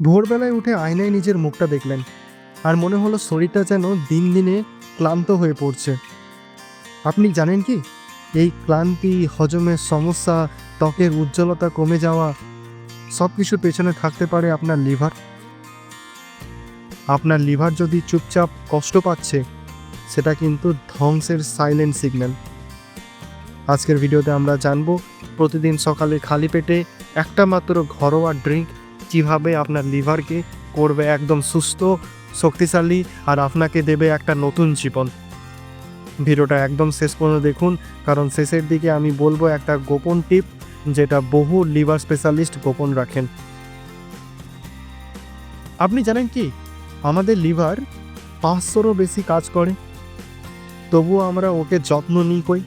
ভোরবেলায় উঠে আয়নায় নিজের মুখটা দেখলেন, আর মনে হলো শরীরটা যেন দিন দিনে ক্লান্ত হয়ে পড়ছে। আপনি জানেন কি? এই ক্লান্তি হজমের সমস্যা, ত্বকের উজ্জ্বলতা কমে যাওয়া সব কিছুর পেছনে থাকতে পারে আপনার লিভার। আপনার লিভার যদি চুপচাপ কষ্ট পাচ্ছে, সেটা কিন্তু ধ্বংসের সাইলেন্ট সিগন্যাল আজকের ভিডিওতে আমরা জানব, প্রতিদিন সকালে খালি পেটে একটা মাত্র ঘরোয়া ড্রিঙ্ক কীভাবে আপনার লিভারকে করবে একদম সুস্থ, শক্তিশালী আর আপনাকে দেবে একটা নতুন জীবন। ভিডিওটা একদম শেষ পর্যন্ত দেখুন, কারণ শেষের দিকে আমি বলব একটা গোপন টিপ, যেটা বহু লিভার স্পেশালিস্ট গোপন রাখেন। আপনি জানেন কি? আমাদের লিভার পাঁচশোরও বেশি কাজ করে, তবুও আমরা ওকে যত্ন নিই কই।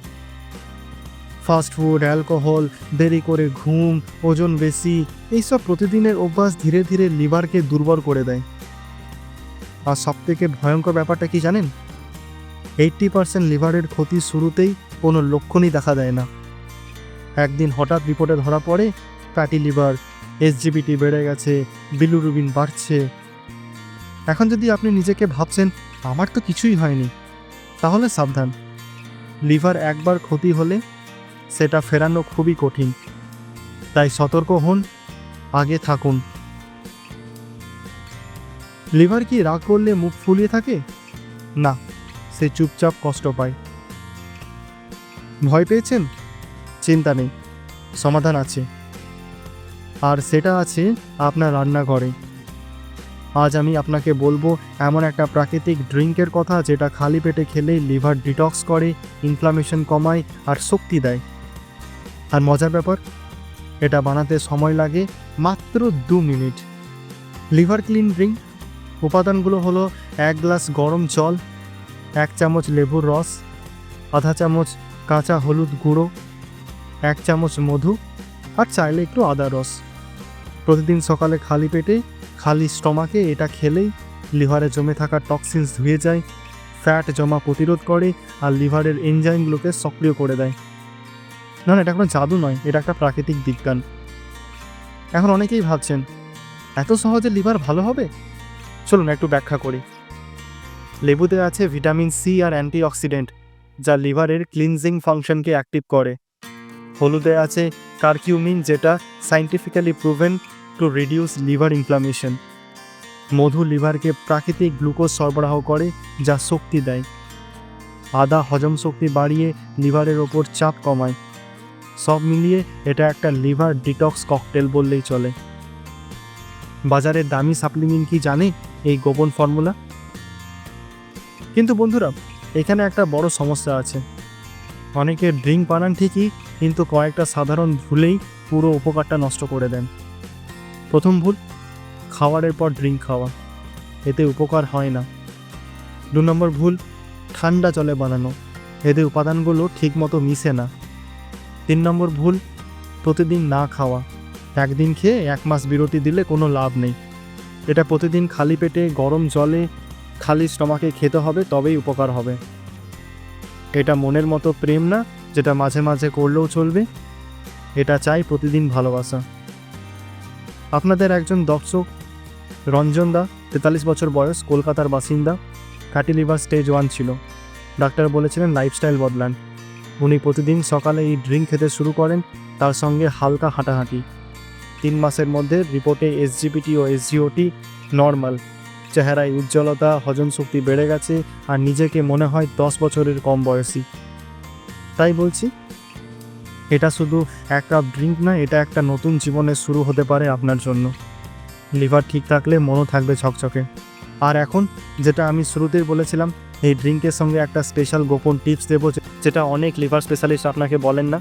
ফাস্ট ফুড, অ্যালকোহল, দেরি করে ঘুম, ওজন বেশি, এইসব প্রতিদিনের অভ্যাস ধীরে ধীরে লিভারকে দুর্বল করে দেয়। আর সবথেকে ভয়ঙ্কর ব্যাপারটা কি জানেন? এইট্টি পার্সেন্ট লিভারের ক্ষতি শুরুতেই কোনো লক্ষণই দেখা দেয় না। একদিন হঠাৎ রিপোর্টে ধরা পড়ে, ফ্যাটি লিভার এসজিবিটি বেড়ে গেছে, বিলুরুবিন বাড়ছে। এখন যদি আপনি নিজেকে ভাবছেন, আমার তো কিছুই হয়নি, তাহলে সাবধান। লিভার একবার ক্ষতি হলে সেটা ফেরানো খুবই কঠিন। তাই সতর্ক হন, আগে থাকুন। লিভার কি রাগ করলে মুখ ফুলিয়ে থাকে? না, সে চুপচাপ কষ্ট পায়। ভয় পেয়েছেন? চিন্তা নেই, সমাধান আছে। আর সেটা আছে আপনার রান্নাঘরে। আজ আমি আপনাকে বলব, এমন একটা প্রাকৃতিক ড্রিঙ্কের কথা যেটা খালি পেটে খেলেই লিভার ডিটক্স করে, ইনফ্লামেশন কমায় আর শক্তি দেয়। আর মজার ব্যাপার, এটা বানাতে সময় লাগে মাত্র দু মিনিট। লিভার ক্লিন ড্রিঙ্ক, উপাদানগুলো হলো এক গ্লাস গরম জল, এক চামচ লেবুর রস, আধা চামচ কাঁচা হলুদ গুঁড়ো, এক চামচ মধু আর চাইলে একটু আদা রস। প্রতিদিন সকালে খালি পেটে, খালি স্টমাকে এটা খেলেই লিভারে জমে থাকা টক্সিনস ধুয়ে যায়, ফ্যাট জমা প্রতিরোধ করে আর লিভারের এনজাইমগুলোকে সক্রিয় করে দেয়। না না, এটা কোনো জাদু নয়, এটা একটা প্রাকৃতিক বিজ্ঞান। এখন অনেকেই ভাবছেন, এত সহজে লিভার ভালো হবে? চলুন একটু ব্যাখ্যা করি। লেবুতে আছে ভিটামিন সি আর অ্যান্টিঅক্সিডেন্ট, যা লিভারের ক্লিনজিং ফাংশনকে অ্যাক্টিভ করে। হলুদে আছে কারকিউমিন, যেটা scientifically proven to reduce liver inflammation. মধু লিভারকে প্রাকৃতিক গ্লুকোজ সরবরাহ করে, যা শক্তি দেয়। আদা হজম শক্তি বাড়িয়ে লিভারের ওপর চাপ কমায়। সব মিলিয়ে এটা একটা লিভার ডিটক্স ককটেল বললেই চলে। বাজারের দামি সাপ্লিমেন্ট কি জানে এই গোপন ফর্মুলা? কিন্তু বন্ধুরা, এখানে একটা বড় সমস্যা আছে। অনেকে ড্রিঙ্ক বানান ঠিকই, কিন্তু কয়েকটা সাধারণ ভুলেই পুরো উপকারটা নষ্ট করে দেন। প্রথম ভুল খাওয়ারের পর ড্রিঙ্ক খাওয়া। এতে উপকার হয় না। দু নম্বর ভুল, ঠান্ডা জলে বানানো। এতে উপাদানগুলো ঠিকমতো মিশে না। তিন নম্বর ভুল, প্রতিদিন না খাওয়া। একদিন খেয়ে এক মাস বিরতি দিলে কোনো লাভ নেই। এটা প্রতিদিন খালি পেটে, গরম জলে, খালি স্টমাকে খেতে হবে, তবেই উপকার হবে। এটা মনের মতো প্রেম না, যেটা মাঝে মাঝে করলেও চলবে। এটা চাই প্রতিদিন ভালোবাসা। আপনাদের একজন দর্শক রঞ্জন দা, তেতাল্লিশ বছর বয়স, কলকাতার বাসিন্দা। ফ্যাটি লিভার স্টেজ ওয়ান ছিল। ডাক্তার বলেছিলেন লাইফস্টাইল বদলান। উনি প্রতিদিন সকালে এই ড্রিঙ্ক খেতে শুরু করেন, তার সঙ্গে হালকা হাঁটাহাঁটি। তিন মাসের মধ্যে রিপোর্টে এসজিপিটি ও এসজিওটি নর্মাল চেহারায় উজ্জ্বলতা, হজম শক্তি বেড়ে গেছে আর নিজেকে মনে হয় দশ বছরের কম বয়সী। তাই বলছি, এটা শুধু এক কাপ ড্রিঙ্ক না, এটা একটা নতুন জীবনের শুরু হতে পারে আপনার জন্য। লিভার ঠিক থাকলে মনও থাকবে ঝকঝকে। আর এখন যেটা আমি শুরুতেই বলেছিলাম, এই ড্রিঙ্কের সঙ্গে একটা স্পেশাল গোপন টিপস দেবো যেটা অনেক লিভার স্পেশালিস্ট আপনাকে বলেন না।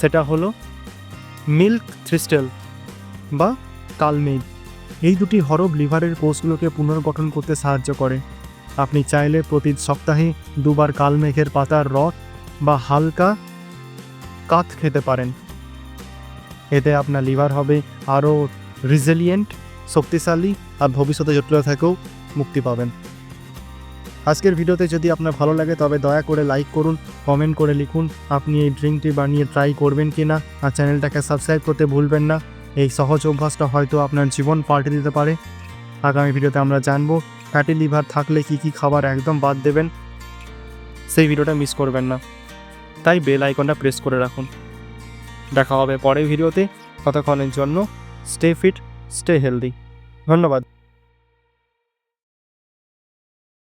সেটা হলো মিল্ক থ্রিস্টেল বা কালমেড এই দুটি হরফ লিভারের কোষগুলোকে পুনর্গঠন করতে সাহায্য করে। আপনি চাইলে প্রতি সপ্তাহে দুবার কালমেঘের পাতার রস বা হালকা কাত খেতে পারেন। এতে আপনার লিভার হবে আরও রিজিলিয়েন্ট শক্তিশালী আর ভবিষ্যতে জটিলতা থেকেও মুক্তি পাবেন। আজকের ভিডিওতে যদি আপনার ভালো লাগে, তবে দয়া করে লাইক করুন, কমেন্ট করে লিখুন, আপনি এই ড্রিঙ্কটি বানিয়ে ট্রাই করবেন কি না আর চ্যানেলটাকে সাবস্ক্রাইব করতে ভুলবেন না। এই সহজ অভ্যাসটা হয়তো আপনার জীবন পাল্টে দিতে পারে। আগামী ভিডিওতে আমরা জানব, ফ্যাটি লিভার থাকলে কি কি খাবার একদম বাদ দেবেন। সেই ভিডিওটা মিস করবেন না। তাই বেল আইকনটা প্রেস করে রাখুন। দেখা হবে পরের ভিডিওতে। ততক্ষণের জন্য স্টে ফিট স্টে হেলদি ধন্যবাদ।